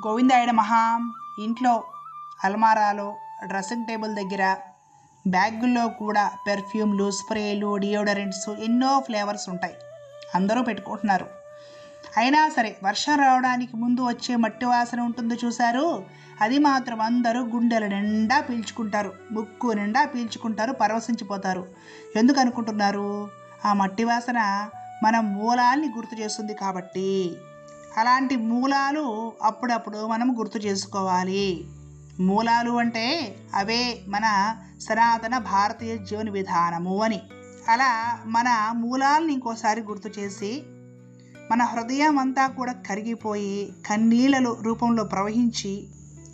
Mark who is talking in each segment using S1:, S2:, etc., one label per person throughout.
S1: గోవిందాయుడ మహా ఇంట్లో అల్మారాలో dressing table దగ్గర బ్యాగుల్లో కూడా పెర్ఫ్యూమ్లు స్ప్రేలు డియోడరెంట్స్ ఎన్నో ఫ్లేవర్స్ ఉంటాయి. అందరూ పెట్టుకుంటున్నారు. అయినా సరే వర్షం రావడానికి ముందు వచ్చే మట్టి వాసన ఉంటుంది చూశారు? అది మాత్రం అందరూ గుండెల నిండా పీల్చుకుంటారు. ముక్కు నిండా పీల్చుకుంటారు పరవశించిపోతారు. ఎందుకు అనుకుంటున్నారు? ఆ మట్టి వాసన మన మూలాల్ని గుర్తు చేస్తుంది కాబట్టి. అలాంటి మూలాలు అప్పుడప్పుడు మనం గుర్తు చేసుకోవాలి. మూలాలు అంటే అవే మన సనాతన భారతీయ జీవన విధానము అని. అలా మన మూలాలను ఇంకోసారి గుర్తు చేసి మన హృదయం అంతా కూడా కరిగిపోయి కన్నీళ్ళ రూపంలో ప్రవహించి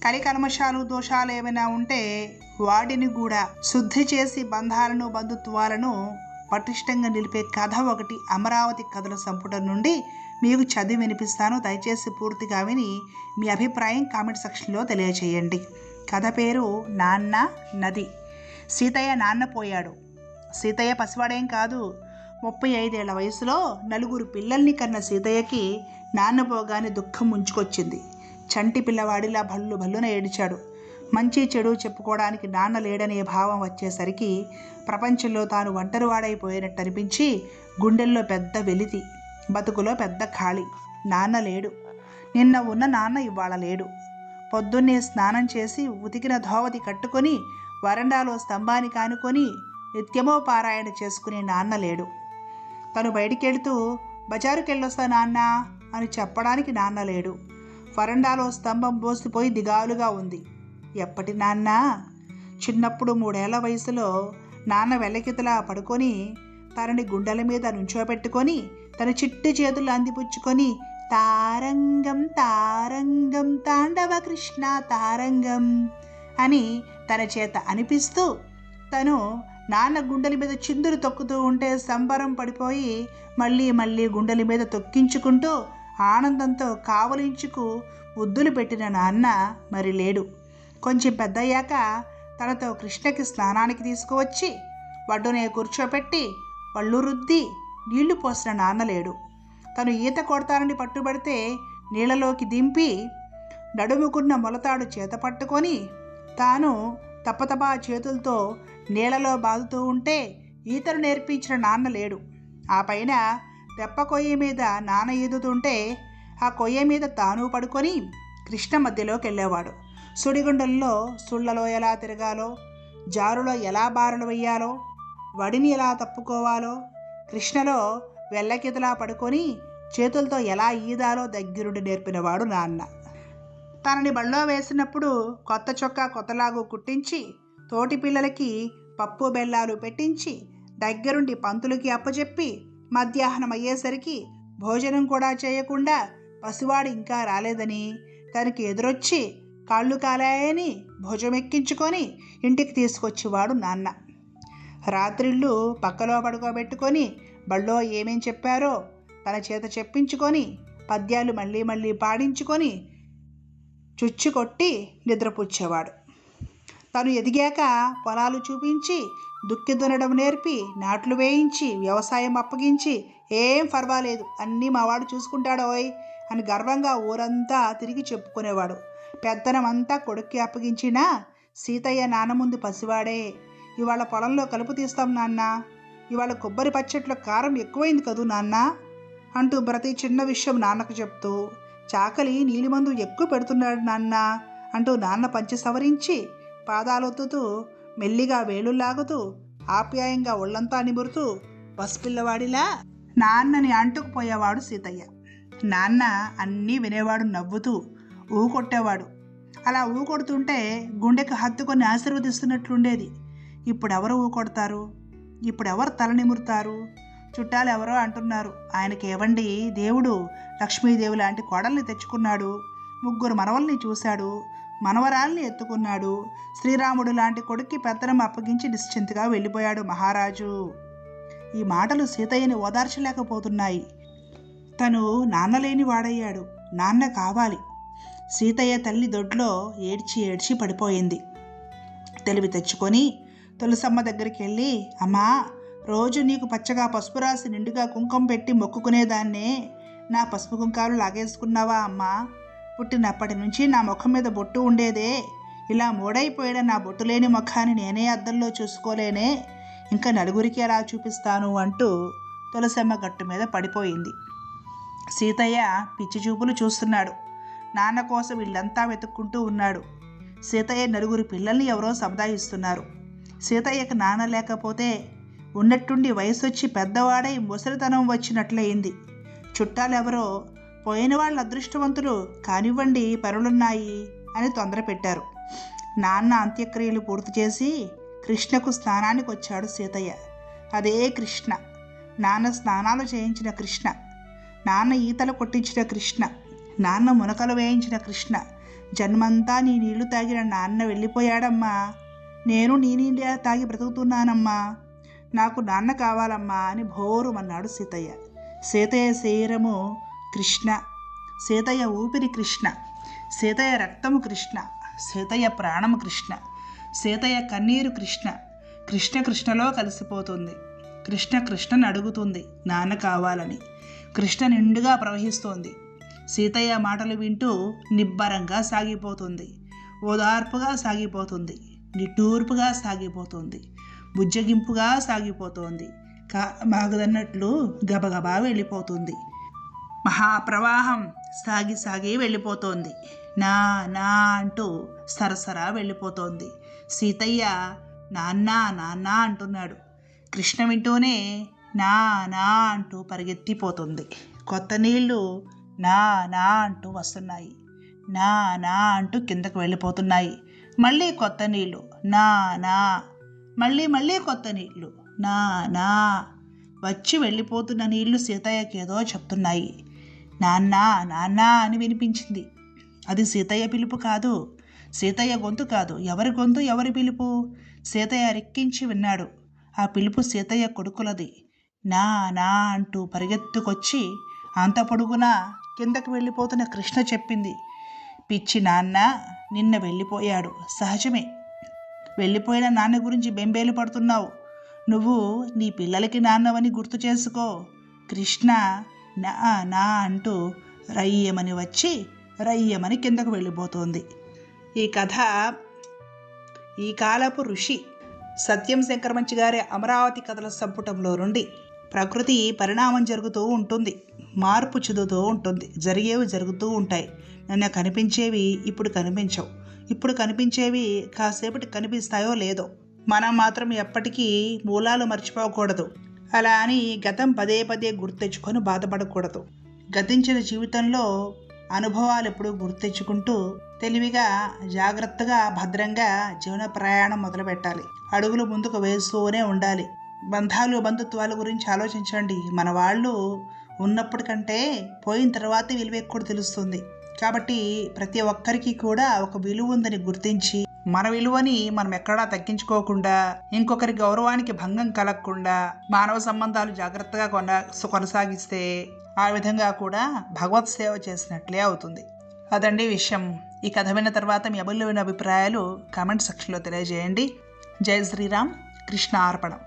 S1: కలికల్మషాలు దోషాలు ఏమైనా ఉంటే వాటిని కూడా శుద్ధి చేసి బంధాలను బంధుత్వాలను పటిష్టంగా నిలిపే కథ ఒకటి అమరావతి కథల సంపుటం నుండి మీకు చదివి వినిపిస్తాను దయచేసి పూర్తిగా విని మీ అభిప్రాయం కామెంట్ సెక్షన్లో తెలియచేయండి. కథ పేరు నాన్న నది. సీతయ్య నాన్న పోయాడు. సీతయ్య పసివాడేం కాదు. ముప్పై ఐదేళ్ళ వయసులో నలుగురు పిల్లల్ని కన్న సీతయ్యకి నాన్న పోగానే దుఃఖం ముంచుకొచ్చింది. చంటి పిల్లవాడిలా భల్లు భల్లున ఏడిచాడు. మంచి చెడు చెప్పుకోవడానికి నాన్న లేడనే భావం వచ్చేసరికి ప్రపంచంలో తాను ఒంటరివాడైపోయినట్టు అనిపించి గుండెల్లో పెద్ద వెలితి బతుకులో పెద్ద ఖాళీ. నాన్న లేడు. నిన్న ఉన్న నాన్న ఇవాళ లేడు. పొద్దున్నే స్నానం చేసి ఉతికిన ధోవతి కట్టుకొని వరండాలో స్తంభాన్ని కానుకొని నిత్యమో పారాయణ చేసుకునే నాన్న లేడు. తను బయటికెళ్తూ బజారుకెళ్ళొస్తా నాన్న అని చెప్పడానికి నాన్న లేడు. వరండాలో స్తంభం బోసిపోయి దిగాలుగా ఉంది. ఎప్పటి నాన్న? చిన్నప్పుడు మూడేళ్ళ వయసులో నాన్న వెళ్ళకితలా పడుకొని తనని గుండెల మీద నుంచోబెట్టుకొని తన చిట్టు చేతులు అందిపుచ్చుకొని తారంగం తారంగం తాండవ కృష్ణ తారంగం అని తన చేత అనిపిస్తూ తను నాన్న గుండెల మీద చిందులు తొక్కుతూ ఉంటే సంబరం పడిపోయి మళ్ళీ మళ్ళీ గుండెల మీద తొక్కించుకుంటూ ఆనందంతో కావలించుకు ముద్దులు పెట్టిన నాన్న మరి లేడు. కొంచెం పెద్దయ్యాక తనతో కృష్ణకి స్నానానికి తీసుకువచ్చి వడ్డునే కూర్చోపెట్టి పళ్ళు రుద్ది నీళ్ళు పోసిన నాన్న లేడు. తను ఈత కొడతానని పట్టుబడితే నీళ్ళలోకి దింపి నడుముకున్న మొలతాడు చేత పట్టుకొని తాను తప్పతపా చేతులతో నీళ్ళలో బాదుతూ ఉంటే ఈతను నేర్పించిన నాన్న లేడు. ఆ పైన తెప్ప కొయ్య మీద నాన్న ఈదుతుంటే ఆ కొయ్య మీద తాను పడుకొని కృష్ణ మధ్యలోకి వెళ్ళేవాడు. సుడిగుండల్లో సుళ్ళలో ఎలా తిరగాలో జారులో ఎలా బారులు వెయ్యాలో వడిని ఎలా తప్పుకోవాలో కృష్ణలో వెళ్ళకితలా పడుకొని చేతులతో ఎలా ఈదాలో దగ్గరుండి నేర్పినవాడు నాన్న. తనని బళ్ళో వేసినప్పుడు కొత్త చొక్కా కొత్తలాగు కుట్టించి తోటి పిల్లలకి పప్పు బెల్లాలు పెట్టించి దగ్గరుండి పంతులకి అప్పచెప్పి మధ్యాహ్నం అయ్యేసరికి భోజనం కూడా చేయకుండా పసివాడు ఇంకా రాలేదని తనకి ఎదురొచ్చి కాళ్ళు కాలాయని భుజమెక్కించుకొని ఇంటికి తీసుకొచ్చేవాడు నాన్న. రాత్రిళ్ళు పక్కలో పడుకోబెట్టుకొని బళ్ళో ఏమేం చెప్పారో తన చేత చెప్పించుకొని పద్యాలు మళ్ళీ మళ్ళీ పాడించుకొని చుచ్చుకొట్టి నిద్రపుచ్చేవాడు. తను ఎదిగాక పొలాలు చూపించి దుక్కి దున్నడం నేర్పి నాట్లు వేయించి వ్యవసాయం అప్పగించి ఏం పర్వాలేదు అన్నీ మావాడు చూసుకుంటాడోయ్ అని గర్వంగా ఊరంతా తిరిగి చెప్పుకునేవాడు. పెద్దనమంతా కొడుక్కి అప్పగించినా సీతయ్య నాన్న ముందు పసివాడే ఇవాళ పొలంలో కలుపు తీస్తాం నాన్న. ఇవాళ కొబ్బరి పచ్చట్లో కారం ఎక్కువైంది కదూ నాన్న? అంటూ ప్రతి చిన్న విషయం నాన్నకు చెప్తూ చాకలి నీలిమందు ఎక్కువ పెడుతున్నాడు నాన్న అంటూ నాన్న పంచి సవరించి పాదాలొత్తుతూ మెల్లిగా వేలు లాగుతూ ఆప్యాయంగా ఒళ్ళంతా నిమురుతూ పసిపిల్లవాడిలా నాన్నని అంటుకుపోయేవాడు సీతయ్య. నాన్న అన్నీ వినేవాడు నవ్వుతూ ఊ కొట్టేవాడు. అలా ఊ కొడుతుంటే గుండెకు హత్తుకొని ఆశీర్వదిస్తున్నట్లుండేది. ఇప్పుడు ఎవరు ఊ కొడతారు ఇప్పుడు ఎవరు తల నిమురుతారు? చుట్టాలు ఎవరో అంటున్నారు. ఆయనకి ఏవండి దేవుడు? లక్ష్మీదేవి లాంటి కోడల్ని తెచ్చుకున్నాడు. ముగ్గురు మనవల్ని చూశాడు. మనవరాల్ని ఎత్తుకున్నాడు. శ్రీరాముడు లాంటి కొడుక్కి పెత్తనం అప్పగించి నిశ్చింతగా వెళ్ళిపోయాడు మహారాజు. ఈ మాటలు సీతయ్యని ఓదార్చలేకపోతున్నాయి. తను నాన్నలేని వాడయ్యాడు. నాన్న కావాలి. సీతయ్య తల్లి దొడ్లో ఏడ్చి ఏడ్చి పడిపోయింది. తెలివి తెచ్చుకొని తులసమ్మ దగ్గరికి వెళ్ళి అమ్మా రోజు నీకు పచ్చగా పసుపు రాసి నిండుగా కుంకుమ పెట్టి మొక్కుకునేదాన్నే. నా పసుపు కుంకాలు లాగేసుకున్నావా అమ్మా? పుట్టినప్పటి నుంచి నా ముఖం మీద బొట్టు ఉండేదే. ఇలా మూడైపోయిన నా బొట్టు లేని ముఖాన్ని నేనే అద్దంలో చూసుకోలేనే. ఇంకా నలుగురికి ఎలా చూపిస్తాను? అంటూ తులసమ్మ గట్టు మీద పడిపోయింది. సీతయ్య పిచ్చి చూపులు చూస్తున్నాడు. నాన్న కోసం వీళ్ళంతా వెతుక్కుంటూ ఉన్నాడు. సీతయ్య నలుగురు పిల్లల్ని ఎవరో సముదాయిస్తున్నారు. సీతయ్యకు నాన్న లేకపోతే ఉన్నట్టుండి వయసు వచ్చి పెద్దవాడై ముసలితనం వచ్చినట్లయింది. చుట్టాలెవరో పోయిన వాళ్ళ అదృష్టవంతులు కానివ్వండి పరులున్నాయి అని తొందర పెట్టారు నాన్న అంత్యక్రియలు పూర్తి చేసి కృష్ణకు స్నానానికి వచ్చాడు సీతయ్య. అదే కృష్ణ. నాన్న స్నానాలు చేయించిన కృష్ణ. నాన్న ఈతలు కొట్టించిన కృష్ణ. నాన్న మునకలు వేయించిన కృష్ణ. జన్మంతా నీ నీళ్ళు తాగిన నాన్న వెళ్ళిపోయాడమ్మా. నేను నీ నీళ్ళే తాగి బ్రతుకుతున్నానమ్మా. నాకు నాన్న కావాలమ్మా అని భోరుమన్నాడు సీతయ్య. సీతయ్య శరీరము కృష్ణ. సీతయ్య ఊపిరి కృష్ణ. సీతయ్య రక్తము కృష్ణ. సీతయ్య ప్రాణము కృష్ణ. సీతయ్య కన్నీరు కృష్ణ. కృష్ణ కృష్ణలో కలిసిపోతుంది. కృష్ణ కృష్ణను అడుగుతుంది నాన్న కావాలని. కృష్ణ నిండుగా ప్రవహిస్తోంది. సీతయ్య మాటలు వింటూ నిబ్బరంగా సాగిపోతుంది. ఓదార్పుగా సాగిపోతుంది. నిట్టూర్పుగా సాగిపోతుంది. బుజ్జగింపుగా సాగిపోతోంది. కా మాగదన్నట్లు గబగబా వెళ్ళిపోతుంది. మహాప్రవాహం సాగి సాగి వెళ్ళిపోతోంది. నా నా అంటూ సరసరా వెళ్ళిపోతోంది. సీతయ్య నాన్న నాన్న అంటున్నాడు. కృష్ణ వింటూనే నా నా అంటూ పరిగెత్తిపోతుంది. కొత్త నీళ్ళు నా నా అంటూ వస్తున్నాయి. నా నా అంటూ కిందకు వెళ్ళిపోతున్నాయి. మళ్ళీ కొత్త నీళ్ళు. నా నా. మళ్ళీ మళ్ళీ కొత్త నీళ్ళు. నా నా. వచ్చి వెళ్ళిపోతున్న నీళ్ళు సీతయ్యకి ఏదో చెప్తున్నాయి. నాన్న నాన్న అని వినిపించింది. అది సీతయ్య పిలుపు కాదు. సీతయ్య గొంతు కాదు. ఎవరి గొంతు ఎవరి పిలుపు? సీతయ్య రెక్కించి విన్నాడు. ఆ పిలుపు సీతయ్య కొడుకులది. నా నా అంటూ పరిగెత్తుకొచ్చి అంత పొడుగునా కిందకు వెళ్ళిపోతున్న కృష్ణ చెప్పింది. పిచ్చి నాన్న నిన్న వెళ్ళిపోయాడు. సహజమే. వెళ్ళిపోయిన నాన్న గురించి బెంబేలు పడుతున్నావు. నువ్వు నీ పిల్లలకి నాన్నవని గుర్తు చేసుకో. కృష్ణ నా నా అంటూ రయ్యమని వచ్చి రయ్యమని కిందకు వెళ్ళిపోతుంది. ఈ కథ ఈ కాలపు ఋషి సత్యం శంకరమంచి గారి అమరావతి కథల సంపుటంలో నుండి ప్రకృతి పరిణామం జరుగుతూ ఉంటుంది. మార్పు చెందుతూ ఉంటుంది. జరిగేవి జరుగుతూ ఉంటాయి. నిన్న కనిపించేవి ఇప్పుడు కనిపించవు. ఇప్పుడు కనిపించేవి కాసేపటి కనిపిస్తాయో లేదో. మనం మాత్రం ఎప్పటికీ మూలాలు మర్చిపోకూడదు. అలా అని గతం పదే పదే గుర్తెచ్చుకొని బాధపడకూడదు. గతించిన జీవితంలో అనుభవాలు ఎప్పుడూ గుర్తెచ్చుకుంటూ తెలివిగా జాగ్రత్తగా భద్రంగా జీవన ప్రయాణం మొదలుపెట్టాలి. అడుగులు ముందుకు వేస్తూనే ఉండాలి. బంధాలు బంధుత్వాల గురించి ఆలోచించండి. మన వాళ్ళు ఉన్నప్పటికంటే పోయిన తర్వాత విలువ ఎక్కువ తెలుస్తుంది. కాబట్టి ప్రతి ఒక్కరికి కూడా ఒక విలువ ఉందని గుర్తించి మన విలువని మనం ఎక్కడా తగ్గించుకోకుండా ఇంకొకరి గౌరవానికి భంగం కలగకుండా మానవ సంబంధాలు జాగ్రత్తగా కొన కొనసాగిస్తే ఆ విధంగా కూడా భగవత్ సేవ చేసినట్లే అవుతుంది. అదండి విషయం. ఈ కథ విన్న తర్వాత మీ అమూల్యమైన అభిప్రాయాలు కామెంట్ సెక్షన్లో తెలియజేయండి. జై శ్రీరామ్. కృష్ణ అర్పణం